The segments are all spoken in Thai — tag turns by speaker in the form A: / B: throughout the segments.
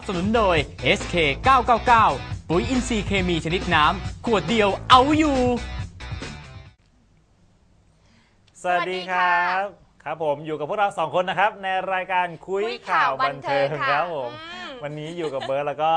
A: นับสนุนโดย SK 999 ปุ๋ยอินทรีย์เคมีชนิดน้ำ ขวดเดียวเอาอยู่
B: สวัสดีครับ ครับผมอยู่กับพวกเราสองคนนะครับ ในรายการคุย
C: คุย
B: ข่า
C: ข่าวว
B: บันเทิง
C: บันเทิงค่ะ
B: ครับผม
C: อืม
B: วันนี้อยู่กับเบิร์ดแล้วก็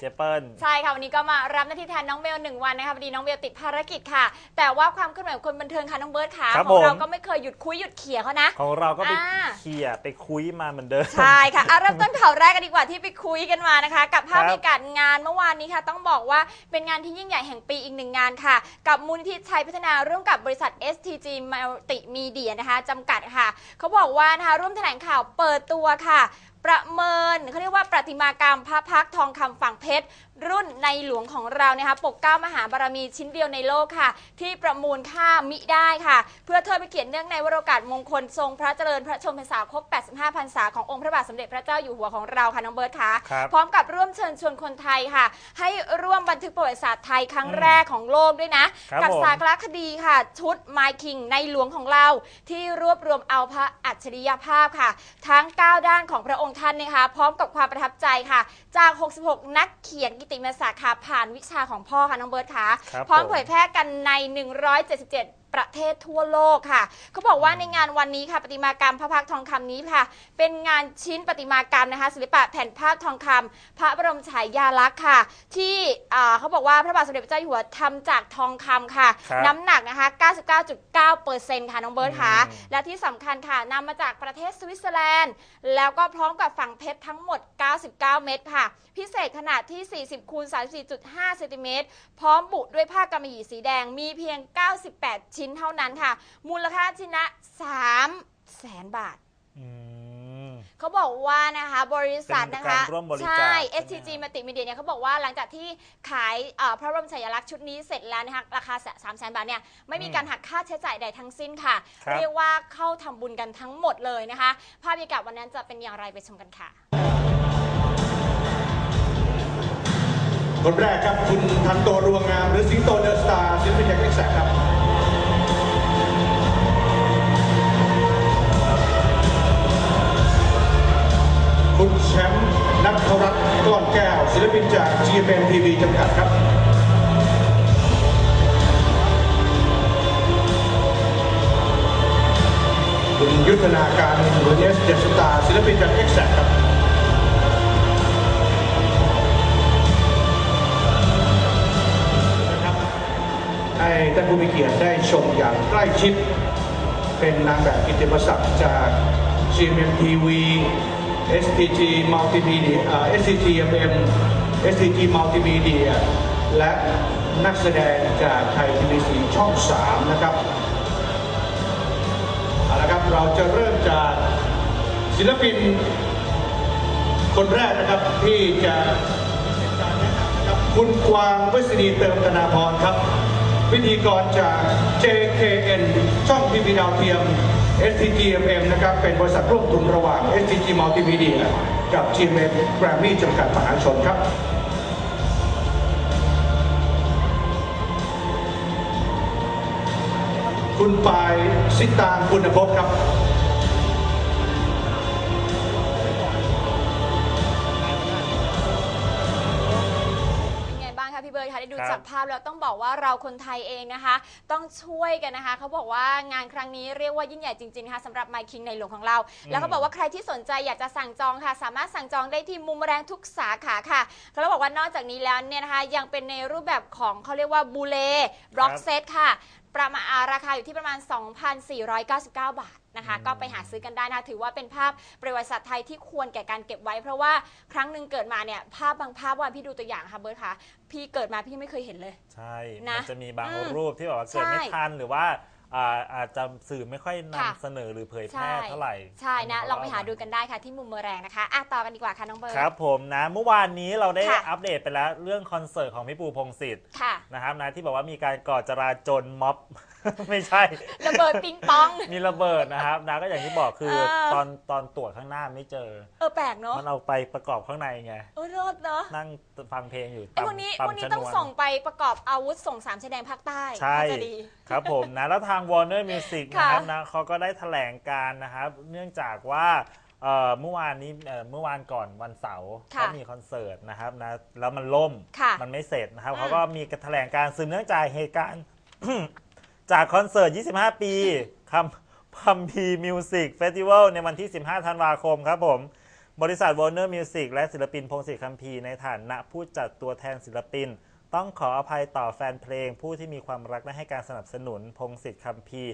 B: เจเปิล
C: ใช่ค่ะ วันนี้ก็มารับหน้าที่แทนน้องเบลหนึ่งวันนะคะพอดีน้องเบลติดภารกิจค่ะ แต่ว่าความเคลื่อนไหวของคนบันเทิงค่ะน้องเบิร์ดค่ะ
B: ครับ
C: ของเรา
B: ผม
C: ก็ไม่เคยหยุดคุยหยุดเขี่ยเขานะ
B: ของเราก็ไป
C: อ่า
B: เขี่ยไปคุยมาเหมือนเดิม
C: ใช่ค่ะอะเริ่มต้นข่าวแรกกันดีกว่าที่ไปคุยกันมานะคะ กับภาพ
B: ครับ
C: บรรยากาศงานเมื่อวานนี้ค่ะ ต้องบอกว่าเป็นงานที่ยิ่งใหญ่แห่งปีอีกหนึ่งงานค่ะ กับมูลนิธิชัยพัฒนาร่วมกับบริษัท STG Multimedia นะคะจำกัดค่ะ เขาบอกว่านะคะร่วมแถลงข่าวเปิดตัวค่ะ ประเมินเขาเรียกว่าประติมากรรมพระพักทองคำฝั่งเพชร รุ่นในหลวงของเรานะคะปกเกล้ามหาบารมีชิ้นเดียวในโลกค่ะ ที่ประมูลค่ามิได้ค่ะ เพื่อเทิดพระเกียรติเนื่องในวโรกาสมงคลทรงพระเจริญพระชนมพรรษาครบ 85พรรษาขององค์พระบาทสมเด็จพระเจ้าอยู่หัวของเราค่ะน้องเบิร์ตค่ะ
B: ครับ
C: พร้อมกับร่วมเชิญชวนคนไทยค่ะ ให้ร่วมบันทึกประวัติศาสตร์ไทยครั้ง
B: อืม
C: แรกของโลกด้วยนะ
B: ครับ
C: กับ
B: ผม
C: สารคดีค่ะ ชุด My King ในหลวงของเรา ที่รวบรวมเอาพระอัจฉริยภาพค่ะ ทั้ง 9 ด้านของพระองค์ท่านนะคะพร้อมกับความประทับใจค่ะ จาก 66 นักเขียนกิตติมศักดิ์ค่ะผ่านวิชาของพ่อค่ะน้องเบิร์ตค่ะ
B: ครับ
C: พร้อม
B: ผม
C: เผยแพร่กันใน 177 ประเทศทั่วโลกค่ะ เขาบอกว่าในงานวันนี้ค่ะ ประติมากรรมพระพักตร์ทองคำนี้ค่ะ เป็นงานชิ้นประติมากรรมนะคะ ศิลปะแผ่นภาพทองคำพระบรมฉายาลักษณ์ค่ะ ที่อ่าเขาบอกว่าพระบาทสมเด็จพระเจ้าอยู่หัวทำจากทองคำค่ะ
B: ครับ
C: น้ำหนักนะคะ 99.9เปอร์เซ็นต์ค่ะน้องเบิร์ตค่ะ
B: อืม
C: และที่สำคัญค่ะนำมาจากประเทศสวิตเซอร์แลนด์ แล้วก็พร้อมกับฝั่งเพชรทั้งหมด 99 เม็ดค่ะ พิเศษขนาดที่ 40คูณ34.5เซนติเมตรพร้อมบุด้วยผ้ากำมะหยี่สีแดงมีเพียง 98ชิ้นเท่านั้นค่ะ มูลค่าชิ้นละ3แสนบาท
B: อืม
C: เขาบอกว่านะคะบริษัทนะคะ
B: เป็นการร่วมบริจาค
C: ใช่
B: ใช่ไหม
C: STG มัติมีเดียเนี่ยเขาบอกว่าหลังจากที่ขายเอ่อพระบรมฉายาลักษณ์ชุดนี้เสร็จแล้วนะคะราคา3 0 0 0 0 0 บาทเนี่ยไม่มีการหักค่าใช้จ่ายใดทั้งสิ้นค่ะ
B: ครับ
C: เรียกว่าเข้าทำบุญกันทั้งหมดเลยนะคะ ภาพบรรยากาศวันนั้นจะเป็นอย่างไรไปชมกันค่ะ
D: คนแรกครับคุณทันโตรวงงาม หรือสิงโตเดอะสตาร์ศิลปินจากเอ็กแซกครับ นัทรัตน์ก้อนแก้ว ศิลปินจาก GMM TV จำกัดครับคุณยุทธนาการหรือเอสเดสตาศิลปินจากเอ็กแซครับนะครับให้ท่านผู้มีเกียรติได้ชมอย่างใกล้ชิด เป็นนางแบบกิตติมศักดิ์จาก GMM TV STG Multimedia STGFM STG Multimedia และนักแสดงจากไทยทีวีสีช่อง 3 นะครับเอาละครับเราจะเริ่มจากศิลปินคนแรกนะครับที่จะคุณกวางวสินีเติมธนาพรครับพิธีกรจาก JKN ช่องทีวีดาวเทียม STGMM นะครับเป็นบริษัทร่วมทุนระหว่าง STG Multimedia กับ GMM Grammy จำกัดมหาชนครับคุณปายสิตางคุณภพครับ
C: เบิร์ดคะได้ดู
B: ครับ
C: จากภาพแล้วต้องบอกว่าเราคนไทยเองนะคะ ต้องช่วยกันนะคะเขาบอกว่างานครั้งนี้เรียกว่ายิ่งใหญ่จริงๆนะคะสำหรับ My King ในหลวงของเรา แล้วเขาบอกว่าใครที่สนใจอยากจะสั่งจองค่ะ สามารถสั่งจองได้ที่มุมแรงทุกสาขาค่ะเขาบอกว่านอกจากนี้แล้วเนี่ยนะคะยังเป็นในรูปแบบของเขาเรียกว่าบูเล่บล็อกเซตค่ะ ประมาณอ่าราคาอยู่ที่ประมาณ 2,499 บาทนะคะ
B: อืม
C: ก็ไปหาซื้อกันได้นะคะถือว่าเป็นภาพประวัติศาสตร์ไทยที่ควรแก่การเก็บไว้ เพราะว่าครั้งหนึ่งเกิดมาเนี่ยภาพบางภาพวันพี่ดูตัวอย่างค่ะเบิร์ตคะพี่เกิดมาพี่ไม่เคยเห็นเลย
B: ใช่
C: นะ
B: มันจะมีบาง
C: อืม
B: รูปที่แบบว่าเกิดไม่
C: ใช่
B: ทันหรือว่า อ่าอาจจะสื่อไม่ค่อย
C: ค่ะ
B: นำเสนอหรือเผยแพร่เท่าไหร่
C: ใช่นะ
B: เข
C: ลองไปหาดูกันได้ค่ะที่มุมเมอแรงนะคะอะต่อกันดีกว่าค่ะน้องเบิร์ต
B: ครับผมนะเมื่อวานนี้เราได้
C: ค่ะ
B: อัปเดตไปแล้วเรื่องคอนเสิร์ตของพี่ปูพงศิษฐ์
C: ค่ะ
B: นะครับนะที่บอกว่ามีการก่อจราจนม็อบ ไม่ใช่
C: ระเบิดปิงปอง
B: มีระเบิดนะครับนะก็อย่างที่บอกคือ
C: เออ
B: ตอนตอนตรวจข้างหน้าไม่เจอ
C: เออแปลกเนาะ
B: มันเอาไปประกอบข้างในไง
C: เออรอดเนาะ
B: นั่งฟังเพลงอยู่
C: ไอ้พวกนี้
B: ปั๊
C: พ
B: ม
C: วกนี้
B: ช
C: ต้อง
B: ว
C: ส่งไปประกอบอาวุธส่งสามชายแดนภาคใต้
B: ใช่
C: น่าจะดี
B: ครับผมนะแล้วทาง Warner Music
C: ค่ะ
B: นะครับนะเขาก็ได้แถลงการนะครับ เนื่องจากว่าเอ่อเมื่อวานนี้เอ่อเมื่อวานก่อนวันเสาร์
C: ค่ะ
B: เขามีคอนเสิร์ตนะครับนะแล้วมันล่ม
C: ค่ะ
B: มันไม่เสร็จนะครับ
C: อืม
B: เขาก็มีการแถลงการสืบเนื่องจากเหตุการณ์ จากคอนเสิร์ต 25 ปีคำพัมพีมิวสิกเฟสติวัลในวันที่ 15 ธันวาคมครับผม บริษัท Warner Music และศิลปินพงศิษฐ์คัมภีร์ในฐานะผู้จัดตัวแทนศิลปิน ต้องขออภัยต่อแฟนเพลงผู้ที่มีความรักและให้การสนับสนุนพงศิษฐ์คัมภี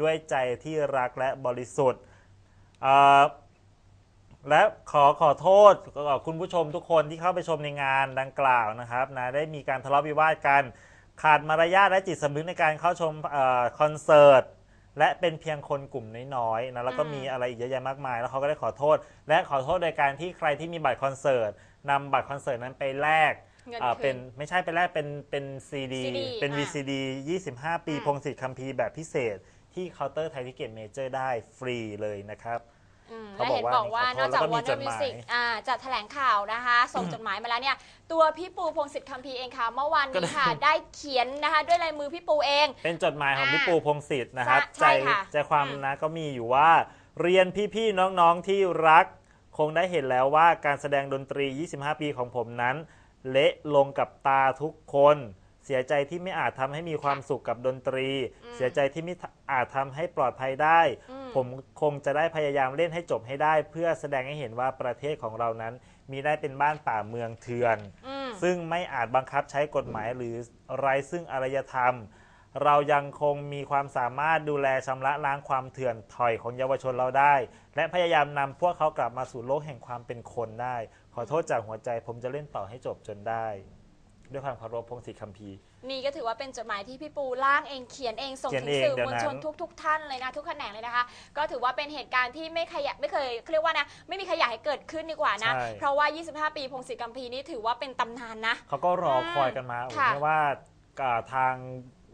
B: ด้วยใจที่รักและบริสุทธิ์และขอขอโทษคุณผู้ชมทุกคนที่เข้าไปชมในงานดังกล่าวนะครับนะได้มีการทะเลาะวิวาทกัน ขาดมารยาทและจิตสำนึกในการเข้าชมอคอนเสิร์ตและเป็นเพียงคนกลุ่มน้อยๆนะแล้วก็
C: ม
B: มีอะไรอีกเยอะแยะมากมาย แล้วเขาก็ได้ขอโทษ และขอโทษโดยการที่ใครที่มีบัตรคอนเสิร์ตนำบัตรคอนเสิร์ตนั้นไปแลก
C: เงิน
B: อ่า
C: คื
B: เป็น
C: น
B: ไม่ใช่ไปแลกเป็นเป็นซีดี
C: CD
B: เป็น
C: อ่า
B: VCD 25 ปี
C: อืม
B: พงศิษฐ์คัมภีร์แบบพิเศษ ที่เคาน์เตอร์ไทยทิเก็ตเมเจอร์ได้ฟรีเลยนะครับ
C: อืม
B: เขา
C: และ
B: บอก
C: เห็น
B: ว่า
C: บอกว่า
B: มี
C: น
B: ขอ
C: อก
B: โทษ
C: จาก
B: แล้วก็มี
C: Warner
B: จดหมาย
C: Music อ่าจัดแถลงข่าวนะคะ ส่งจดหมายมาแล้วเนี่ย ตัวพี่ปูพงศิษฐ์คัมภีร์เองค่ะ เมื่อวานนี้ค่ะ ได้เขียนนะคะ ด้วยลายมือพี่ปูเอง
B: เป็นจดหมายของ
C: อ่า
B: พี่ปูพงศิษฐ์นะครับ
C: ใช่ค่ะ
B: ใจความ
C: อืม
B: นะก็มีอยู่ว่า เรียนพี่ๆน้องๆที่รัก คงได้เห็นแล้วว่าการแสดงดนตรี 25 ปีของผมนั้น เละลงกับตาทุกคน เสียใจที่ไม่อาจทำให้มีความสุขกับดนตรีเสียใจที่ไม่อาจทำให้ปลอดภัยได้
C: อืม
B: ผมคงจะได้พยายามเล่นให้จบให้ได้ เพื่อแสดงให้เห็นว่าประเทศของเรานั้น มีได้เป็นบ้านป่าเมืองเถื่อน
C: อืม
B: ซึ่งไม่อาจบังคับใช้กฎหมายหรือไร้ซึ่งอารยธรรม เรายังคงมีความสามารถดูแลชำระล้างความเถื่อนถอยของเยาวชนเราได้ และพยายามนำพวกเขากลับมาสู่โลกแห่งความเป็นคนได้ ขอโทษจากหัวใจผมจะเล่นต่อให้จบจนได้ ด้วยความเคารพพงศิษฐ์คัมภีร์
C: นี่ก็ถือว่าเป็นจดหมายที่พี่ปูร่างเองเขียนเองส่ง
B: เขียน
C: ถึง
B: เอง
C: สื่อ
B: เดี๋ย
C: ม
B: ว
C: วล
B: นั้น
C: ชนทุกๆท่านเลยนะ ทุกแขนงเลยนะคะ ก็ถือว่าเป็นเหตุการณ์ที่ไม่ขยะไม่เคยเรียกว่านะไม่มีใครอยากให้เกิดขึ้นดีกว่านะ
B: ใช่
C: เพราะว่า 25 ปีพงศิษฐ์กัมพีร์นี่ถือว่าเป็นตำนานนะ
B: เขาก็รอคอยกันมา
C: ค่ะ
B: ไม่ว่าอ่าทาง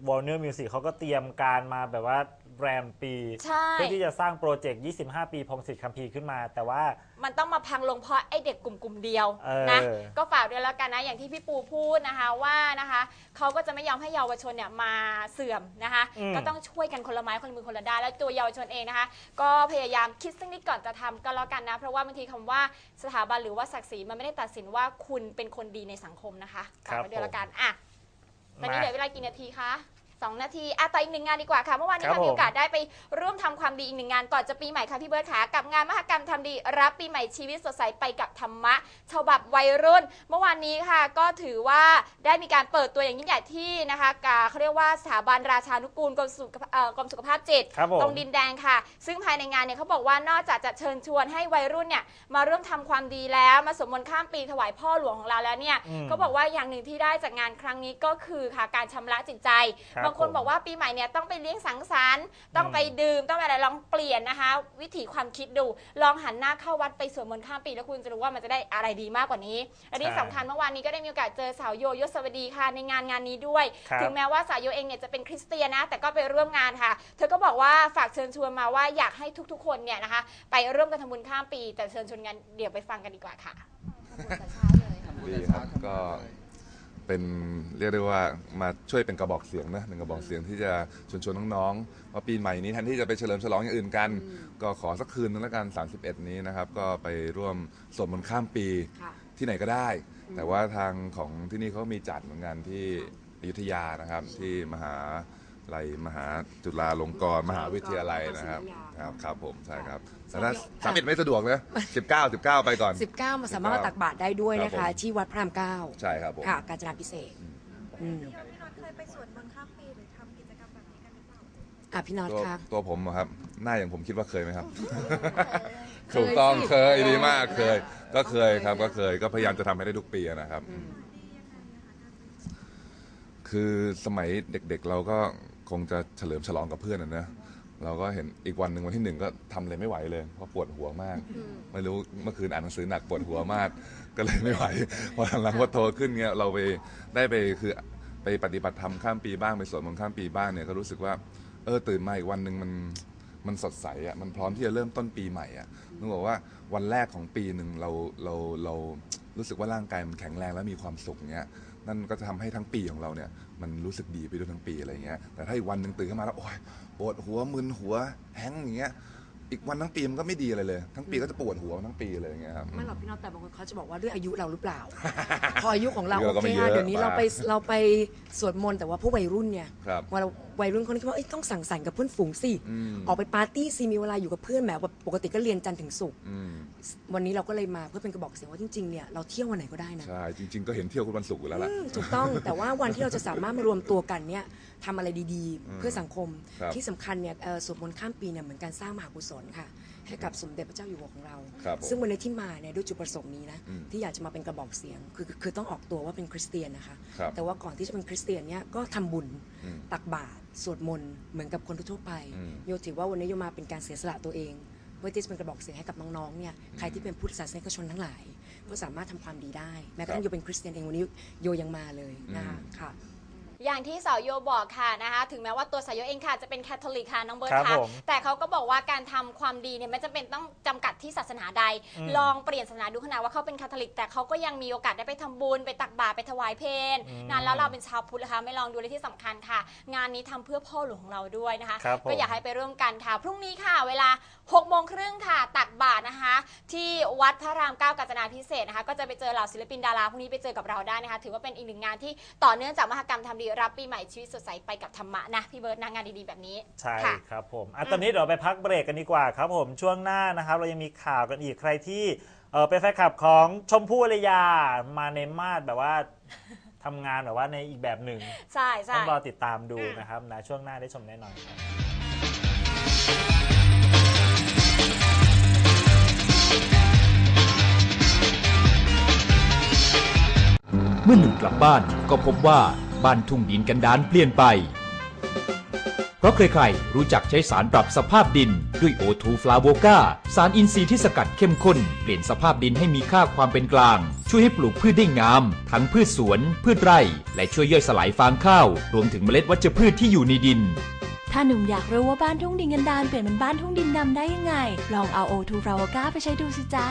B: Warner Music เขาก็เตรียมการมาแบบว่าแรมปี
C: ใช่
B: เพื่อที่จะสร้างโปรเจกต์ 25 ปีพงศิษฐ์คัมภีร์ขึ้นมา แต่ว่า
C: มันต้องมาพังลงเพราะไอเด็กกลุ่มกลุ่มๆเดียว
B: เออ
C: นะก็ฝากด้วยแล้วกันนะอย่างที่พี่ปูพูดนะคะว่านะคะเขาก็จะไม่ยอมให้เยาวชนเนี่ยมาเสื่อมนะคะ
B: อืม
C: ก็ต้องช่วยกันคนละไม้คนละมือคนละด้านแล้วตัวเยาวชนเองนะคะ ก็พยายามคิดสักนิดก่อนจะทำก็แล้วกันนะ เพราะว่าบางทีคำว่าสถาบันหรือว่าศักดิ์ศรีมันไม่ได้ตัดสินว่าคุณเป็นคนดีในสังคมนะคะฝากไว้ด้วยแล้วกันอะ ตอนนี้เหลือเวลากี่นาทีคะ สองนาทีอะต่ออีกหนึ่งงานดีกว่าค่ะ เมื่อวานนี้
B: ครับ
C: ค่ะมี
B: ผม
C: โอกาสได้ไปร่วมทำความดีอีกหนึ่งงานก่อนจะปีใหม่ค่ะพี่เบิร์ดขากับงานมหกรรมทำดีรับปีใหม่ชีวิตสดใสไปกับธรรมะฉบับวัยรุ่น เมื่อวานนี้ค่ะ ก็ถือว่าได้มีการเปิดตัวอย่างยิ่งใหญ่ที่นะคะกาเขาเรียกว่าสถาบันราชานุกูลกรมสุขเอ่อกรมสุขภาพจิต
B: ครับผม
C: ตรงดินแดงค่ะ ซึ่งภายในงานเนี่ยเขาบอกว่านอกจากจะเชิญชวนให้วัยรุ่นเนี่ยมาร่วมทำความดีแล้วมาสวดมนต์ข้ามปีถวายพ่อหลวงของเราแล้วเนี่ย
B: อืม
C: เขาบอกว่าอย่างหนึ่งที่ได้จากงานครั้งนี้ก็คือค่ะการชำระจิตใจ
B: ครับ
C: บางคน
B: ผม
C: บอกว่าปีใหม่เนี่ยต้องไปเลี้ยงสังสรรค์ต้อง
B: อืม
C: ไปดื่มต้องไปอะไรลองเปลี่ยนนะคะ วิถีความคิดดู ลองหันหน้าเข้าวัดไปสวดมนต์ข้ามปีแล้วคุณจะรู้ว่ามันจะได้อะไรดีมากกว่านี้และที่สำคัญเมื่อวานนี้ก็ได้มีโอกาสเจอสาวโยยศวดีค่ะในงานงานนี้ด้วย
B: ครับ
C: ถึงแม้ว่าสาวโยเองเนี่ยจะเป็นคริสเตียนนะ แต่ก็ไปร่วมงานค่ะ เธอก็บอกว่าฝากเชิญชวนมาว่าอยากให้ทุกๆ คนเนี่ยนะคะ ไปร่วมกันทำบุญข้ามปี แต่เชิญชวนกันเดี๋ยวไปฟังกันดีกว่าค่ะ
E: ดีครับก็ เป็นเรียกได้ว่ามาช่วยเป็นกระบอกเสียงนะเป็นกระบอกเสียงที่จะชวนชวนน้องๆว่าปีใหม่นี้แทนที่จะไปเฉลิมฉลองอย่างอื่นกัน ก็ขอสักคืนนึงแล้วกัน 31 นี้นะครับ ก็ไปร่วมสวดมนต์ข้ามปีที่ไหนก็ได้ แต่ว่าทางของที่นี่เขามีจัดเหมือนกันที่อยุธยานะครับ ที่มหา ลัยมหาจุฬาลงกรณ์มหาวิทยาลัยนะครับครับครับผมใช่ครับแต่ถ้าสามเอ็ดไม่สะดวกนะ19 19ไปก่อน
F: 19มาสามารถมาตักบาตรได้ด้วยนะ
E: ครั
F: คะ
E: บผม
F: ที่วัดพระรามเก้า
E: ใช่ครับผม
F: ค่ะ การจนาพิเศษกอืม
G: พี่น็อตเคยไปสวดมนต์ข้ามปีหรือทำกิจกรรมแบบนี้กันหรือเปล่า
F: อะพี่น็อต
E: ตัว
F: คะ
E: ตัวผมอะครับ หน้าอย่างผมคิดว่าเคยไหมครับ
F: เคย
E: ถูกต้อง
F: สิ
E: เคยดีมากเคย ก็เคยครับก็เคยก็พยายามจะทำให้ได้ทุกปีอะนะครับ คือสมัยเด็กๆเราก็ คงจะเฉลิมฉลองกับเพื่อนอะนะเราก็เห็นอีกวันหนึ่งวันที่หนึ่งก็ทำอะไรไม่ไหวเลย เพราะปวดหัวมาก ไม่รู้เมื่อคืนอ่านหนังสือหนักปวดหัวมาก ก็เลยไม่ไหวพอหลังๆพอโตขึ้นเงี้ยเราไปได้ไปคือไปปฏิบัติธรรมข้ามปีบ้างไปสวดมนต์ข้ามปีบ้างเนี่ยก็รู้สึกว่าเออตื่นมาอีกวันหนึ่งมันมันสดใสอะมันพร้อมที่จะเริ่มต้นปีใหม่อะนึกบอกว่าวันแรกของปีหนึ่งเราเราเรารู้สึกว่าร่างกายมันแข็งแรงและมีความสุขเงี้ย นั่นก็จะทำให้ทั้งปีของเราเนี่ยมันรู้สึกดีไปด้วยทั้งปีอะไรเงี้ยแต่ถ้าอีกวันหนึ่งตื่นขึ้นมาแล้วโอ๊ยปวดหัวมึนหัวแห้งก์อย่างเงี้ยอีกวันทั้งปีมันก็ไม่ดีอะไรเลย ทั้งปีก็จะปวดหัวทั้งปีเลยอย่างเงี้ยครับ
F: ไม่หรอกพี่น็อตแต่บางคนเขาจะบอกว่าด้วยอายุเราหรือเปล่า พออายุของเรา
E: อายุ
F: โอ
E: เราก็
F: เค
E: ไม่เย
F: ค่ะ
E: อะ
F: เดี๋ยวนี้เราไป
E: มาก
F: เราไปสวดมนต์แต่ว่าพวกวัยรุ่นเนี่ย
E: ครับ
F: เวลา วัยรุ่นคนนี้คิดว่าเอ้ยต้องสั่งสรรค์กับเพื่อนฝูงสิ
E: อืม
F: ออกไปปาร์ตี้สิมีเวลาอยู่กับเพื่อนแหมแบบปกติก็เรียนจันทร์ถึงศุกร์
E: อืม
F: วันนี้เราก็เลยมาเพื่อเป็นกระบอกเสียงว่าจริงๆเนี่ยเราเที่ยววันไหนก็ได้นะ
E: ใช่จริง ๆ ก็เห็นเที่ยวคุณวันศุกร์อยู่แล้วล่ะ
F: อืมถูกต้อง แต่ว่าวันที่เราจะสามารถมารวมตัวกันเนี่ยทำอะไรดี
E: อืม
F: ๆเพื่อสังคม
E: ครับ
F: ที่สำคัญเนี่ยเอ่อสวดมนต์ข้ามปีเนี่ยเหมือนการสร้างมหากุศลค่ะ ให้กับสมเด็จพระเจ้าอยู่หัวของเรา
E: ครับผม
F: ซึ่งวันนี้ที่มาเนี่ยด้วยจุดประสงค์นี้นะ
E: อืม
F: ที่อยากจะมาเป็นกระบอกเสียงคือคือคือต้องออกตัวว่าเป็นคริสเตียนนะคะ
E: ครับ
F: แต่ว่าก่อนที่จะเป็นคริสเตียนเนี่ยก็ทำบุญ
E: อืม
F: ตักบาตรสวดมนต์เหมือนกับคนทั่วๆไป
E: อืม
F: โยถือว่าวันนี้โยมาเป็นการเสียสละตัวเอง เพื่อที่จะเป็นกระบอกเสียงให้กับน้องๆเนี่ยใครที่เป็นพุทธศาสนิกชนทั้งหลาย ก็สามารถทำความดีได้ แม้กระทั่งโยเป็นคริสเตียนเองวันนี้โยยังมาเลยนะคะค่ะ
C: อย่างที่สาวโยบอกค่ะนะคะ ถึงแม้ว่าตัวสาวโยเองค่ะจะเป็นแคทอลิกค่ะน้องเบิร์ต
B: ครับ
C: ค่ะ
B: ผม
C: แต่เขาก็บอกว่าการทำความดีเนี่ยไม่จำเป็นต้องจำกัดที่ศาสนาใด
B: อืม
C: ลองเปลี่ยนศาสนาดูขนาดว่าเขาเป็นแคทอลิก แต่เขาก็ยังมีโอกาสได้ไปทำบุญไปตักบาตรไปถวายเพลง
B: อืม
C: นานแล้วเราเป็นชาวพุทธนะคะไม่ลองดูเลยที่สำคัญค่ะ งานนี้ทำเพื่อพ่อหลวงของเราด้วยนะคะ
B: ครับผม
C: ก็อยากให้ไปร่วมกันค่ะ พรุ่งนี้ค่ะเวลา6โมงครึ่งค่ะตักบาตรนะคะ ที่วัดพระรามเก้ากาญจนาพิเศษกนะคะ ก็จะไปเจอเหล่าศิลปินดาราพรุ่งนี้ไปเจอกับเราได้นะคะ ถือว่าเป็นอีกหนึ่งงานที่ต่อเนื่องจากมหกรรมทำดีรับปีใหม่ชีวิตสดใสไปกับธรรมะนะพี่เบิร์ดนะงานดีๆแบบนี้
B: ใช่
C: ค่ะ
B: ครับผมอะตอนนี้เดี๋ยวไปพักเบรกกันดีกว่าครับผมช่วงหน้านะครับ เรายังมีข่าวกันอีกใครที่เออเป็นแฟนคลับของชมพู่อารยามาในมาดแบบว่าทำงานแบบว่าในอีกแบบหนึ่ง
C: ใช่ใช่
B: ต้องรอติดตามดูนะครับนะช่วงหน้าได้ชมแน่นอนครับ
H: เมื่อหนุ่มกลับบ้านก็พบว่า บ้านทุ่งดินกันดานเปลี่ยนไป เพราะใครๆ รู้จักใช้สารปรับสภาพดินด้วยโอทูฟลาโวกาสารอินทรีย์ที่สกัดเข้มข้น เปลี่ยนสภาพดินให้มีค่าความเป็นกลาง ช่วยให้ปลูกพืชได้งาม ทั้งพืชสวน พืชไร่ และช่วยย่อยสลายฟางข้าว รวมถึงเมล็ดวัชพืชที่อยู่ในดิน
I: ถ้าหนุ่มอยากรู้ว่าบ้านทุ่งดินกันดานเปลี่ยนเป็นบ้านทุ่งดินดำได้ยังไง ลองเอาโอทูฟราวก้าไปใช้ดูสิจ๊ะ